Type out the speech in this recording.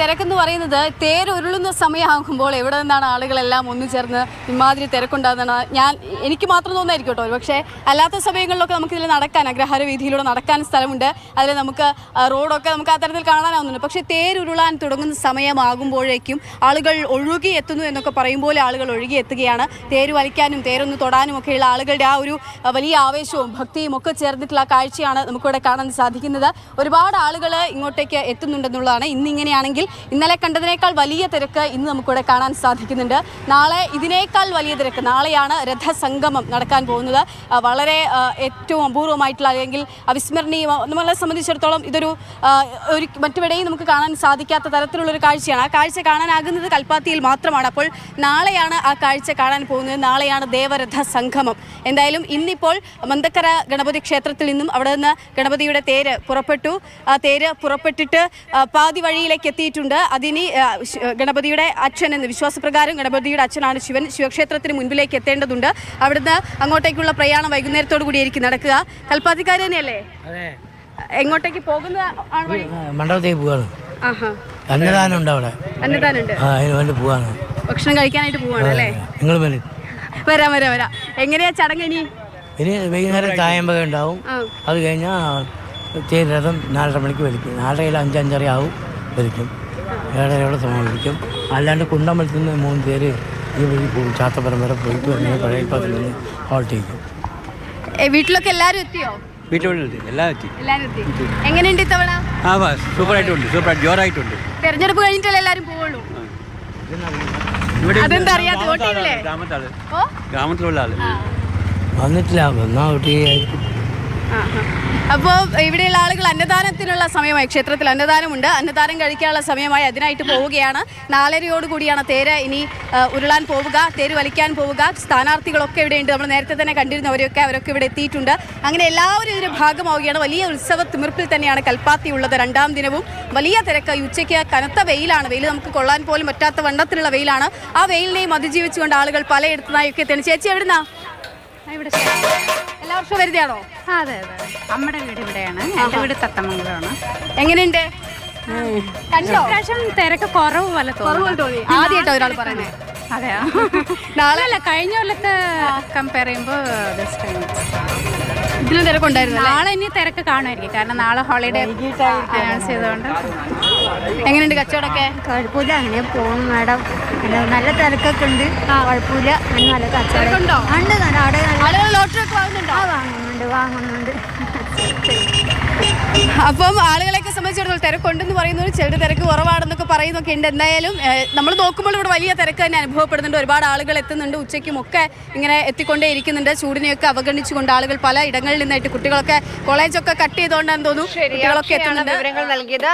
തിരക്കെന്ന് പറയുന്നത് തേരുരുളുന്ന സമയമാകുമ്പോൾ എവിടെ നിന്നാണ് ആളുകളെല്ലാം ഒന്നു ചേർന്ന് ഇമാതിരി തിരക്കുണ്ടാകുന്നതാണ്. ഞാൻ എനിക്ക് മാത്രം തോന്നായിരിക്കും കേട്ടോ. പക്ഷേ അല്ലാത്ത സമയങ്ങളിലൊക്കെ നമുക്ക് ഇതിൽ നടക്കാൻ അഗ്രഹാര വീതിയിലൂടെ നടക്കാൻ സ്ഥലമുണ്ട്. അതിൽ നമുക്ക് റോഡൊക്കെ നമുക്ക് ആ തരത്തിൽ കാണാനാവുന്നുണ്ട്. പക്ഷേ തേരുരുളാൻ തുടങ്ങുന്ന സമയമാകുമ്പോഴേക്കും ആളുകൾ ഒഴുകി എത്തുന്നു എന്നൊക്കെ പറയുമ്പോൾ ആളുകൾ ഒഴുകി എത്തുകയാണ്. തേര് വലിക്കാനും തേരൊന്ന് തൊടാനും ഒക്കെയുള്ള ആളുകളുടെ ആ ഒരു വലിയ ആവേശവും ഭക്തിയും ഒക്കെ ചേർന്നിട്ടുള്ള കാഴ്ചയാണ് നമുക്കിവിടെ കാണാൻ സാധിക്കുന്നത്. ഒരുപാട് ആളുകൾ ഇങ്ങോട്ടേക്ക് എത്തുന്നുണ്ടെന്നുള്ളതാണ്. ഇന്നിങ്ങനെയാണെങ്കിൽ ഇന്നലെ കണ്ടതിനേക്കാൾ വലിയ തിരക്ക് ഇന്ന് നമുക്കിവിടെ കാണാൻ സാധിക്കുന്നുണ്ട്. നാളെ ഇതിനേക്കാൾ വലിയ തിരക്ക് നാളെയാണ് രഥസംഗമം നടക്കാൻ പോകുന്നത്. വളരെ ഏറ്റവും അപൂർവമായിട്ടുള്ള അല്ലെങ്കിൽ അവിസ്മരണീയം നമ്മളെ സംബന്ധിച്ചിടത്തോളം ഇതൊരു ഒരു മറ്റുവിടെയും നമുക്ക് കാണാൻ സാധിക്കാത്ത തരത്തിലുള്ളൊരു കാഴ്ചയാണ്. ആ കാഴ്ച കാണാനാകുന്നത് കൽപ്പാത്തിയിൽ മാത്രമാണ്. അപ്പോൾ നാളെയാണ് ആ കാഴ്ച കാണാൻ പോകുന്നത്. നാളെയാണ് ദേവരഥ സംഗമം എന്തായാലും ഇന്നിപ്പോൾ മന്തക്കര ഗണപതി ക്ഷേത്രത്തിൽ നിന്നും അവിടെ നിന്ന് ഗണപതിയുടെ തേര് പുറപ്പെട്ടു. ആ തേര് പുറപ്പെട്ടിട്ട് പാതി വഴിയിലേക്ക് എത്തിയിട്ടുണ്ട് അതിനി ഗണപതിയുടെ അച്ഛൻ എന്ന് വിശ്വാസപ്രകാരം ഗണപതിയുടെ അച്ഛനാണ് ശിവൻ. ശിവക്ഷേത്രത്തിന് മുൻപിലേക്ക് എത്തേണ്ടതുണ്ട്. അവിടുന്ന് അങ്ങോട്ടേക്കുള്ള പ്രയാണം വൈകുന്നേരത്തോടു കൂടിയായിരിക്കും നടക്കുക. കൽപ്പാത്തിക്കാർ തന്നെയല്ലേ? അതെ. എങ്ങോട്ടേക്ക് പോകുന്ന മണ്ഡപത്തിലേക്ക് മണ്ഡപത്തേക്ക് പോവാണ്. അന്നദാനം ഉണ്ട് അവിടെ. ഭക്ഷണം കഴിക്കാനായിട്ട് പോവാണ് അല്ലേ? നിങ്ങൾ വരാം. വരാം വരാം എങ്ങനെയാ ചടങ്ങ് ഇനി? ഇനി വൈകുന്നേരം ചായമ്പക ഉണ്ടാവും. അത് കഴിഞ്ഞാൽ തേരഥം രഥം നാലര മണിക്ക് വലിക്കും. നാലരയിൽ അഞ്ചഞ്ചര ആവും വലിക്കും. ഏഴരയോടെ സമാപിക്കും. അല്ലാണ്ട് കുണ്ടമ്പലത്തിൽ നിന്ന് മൂന്ന് പേര് ഈ വഴി പോകും. ചാത്തപരം വരെ പോയിട്ട് പഴയ പഴയപ്പാത്തിൽ നിന്ന് ഹോൾട്ട് ചെയ്യും വീട്ടിലൊക്കെ എല്ലാവരും എത്തിയോ? വീട്ടിലുണ്ട് എല്ലാം എത്തി. എല്ലാരും എത്തി. എങ്ങനെയുണ്ട് ഇത്തവണ? ആ സൂപ്പർ ജോറായിട്ടുണ്ട്. തെരഞ്ഞെടുപ്പ് കഴിഞ്ഞിട്ടല്ലേ എല്ലാവരും പോവുള്ളൂ? ഗ്രാമത്തിലുള്ള ആൾ. വന്നിട്ടില്ല വന്നാൽ ഒട്ടിയായിരിക്കും അപ്പോൾ ഇവിടെയുള്ള ആളുകൾ അന്നദാനത്തിനുള്ള സമയമായി ക്ഷേത്രത്തിൽ അന്നദാനമുണ്ട്. അന്നദാനം കഴിക്കാനുള്ള സമയമായി അതിനായിട്ട് പോവുകയാണ്. നാലരയോട് കൂടിയാണ് തേര് ഇനി ഉരുളാൻ പോവുക തേര് വലിക്കാൻ പോവുക. സ്ഥാനാർത്ഥികളൊക്കെ ഇവിടെയുണ്ട്. നമ്മൾ നേരത്തെ തന്നെ കണ്ടിരുന്നവരൊക്കെ അവരൊക്കെ ഇവിടെ എത്തിയിട്ടുണ്ട്. അങ്ങനെ എല്ലാവരും ഇതിന് ഭാഗമാവുകയാണ്. വലിയ ഉത്സവ തിമിർപ്പിൽ തന്നെയാണ് കൽപ്പാത്തി ഉള്ളത് രണ്ടാം ദിനവും. വലിയ തിരക്ക്. ഉച്ചയ്ക്ക് കനത്ത വെയിലാണ്. വെയിൽ നമുക്ക് കൊള്ളാൻ പോലും പറ്റാത്ത വണ്ണത്തിലുള്ള വെയിലാണ്. ആ വെയിലിനെയും അതിജീവിച്ചുകൊണ്ട് ആളുകൾ പലയിടത്തുനിന്നായൊക്കെ എത്തിയാണ് ചേച്ചി എവിടുന്നാ? ഇവിടെ എല്ലാ വർഷവും വരുന്നതാണോ? അതെ അതെ വീട് ഇവിടെയാണ്. എന്റെ വീട് തത്തമംഗലമാണ്. എങ്ങനെയുണ്ട്? കണ്ടോ? ഇപ്രാവശ്യം തിരക്ക് കുറവ് പോലെ തോന്നുന്നു കുറവ് തോന്നി. ആദ്യമായിട്ടോ ഒരാൾ പറയുന്നത്. അതെയോ? നാളെ അല്ല കഴിഞ്ഞ കൊല്ലത്തെ കമ്പയർ ചെയ്യുമ്പോൾ ഇതിലും തിരക്കുണ്ടായിരുന്നു നാളെ ഇനി തിരക്ക് കാണുമായിരിക്കും. കാരണം നാളെ ഹോളിഡേ അനൗൺസ് ചെയ്തുകൊണ്ട് എങ്ങനെയുണ്ട് കച്ചവടമൊക്കെ? കുഴപ്പമില്ല അങ്ങനെ പോകും മാഡം. നല്ല തിരക്കൊക്കെ ഉണ്ട്. കുഴപ്പമില്ല. നല്ല കച്ചവടം. ഉണ്ട് അവിടെ വാങ്ങുന്നുണ്ടോ? അപ്പം ആളുകളെയൊക്കെ സംബന്ധിച്ചിടത്തോളം തിരക്കുണ്ടെന്ന് പറയുന്നു ചിലർ തിരക്ക് കുറവാണെന്നൊക്കെ പറയുന്നൊക്കെ ഉണ്ട്. എന്തായാലും നമ്മൾ നോക്കുമ്പോൾ ഇവിടെ വലിയ തിരക്ക് തന്നെ അനുഭവപ്പെടുന്നുണ്ട്. ഒരുപാട് ആളുകൾ എത്തുന്നുണ്ട്. ഉച്ചയ്ക്കും ഒക്കെ ഇങ്ങനെ എത്തിക്കൊണ്ടേ ഇരിക്കുന്നുണ്ട്. ചൂടിനെയൊക്കെ അവഗണിച്ചുകൊണ്ട് ആളുകൾ പല ഇടങ്ങളിൽ നിന്നായിട്ട് കുട്ടികളൊക്കെ കോളേജൊക്കെ കട്ട് ചെയ്തുകൊണ്ടാണെന്ന് തോന്നുന്നു. കുട്ടികളൊക്കെ എത്തുന്നുണ്ട്. വിവരങ്ങൾ നൽകിയത്.